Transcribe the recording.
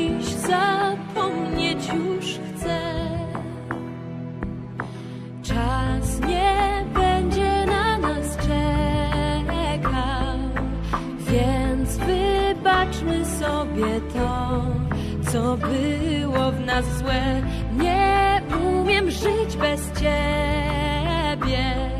dziś zapomnieć już chcę. Czas nie będzie na nas czekał, więc wybaczmy sobie to, co było w nas złe. Nie umiem żyć bez ciebie.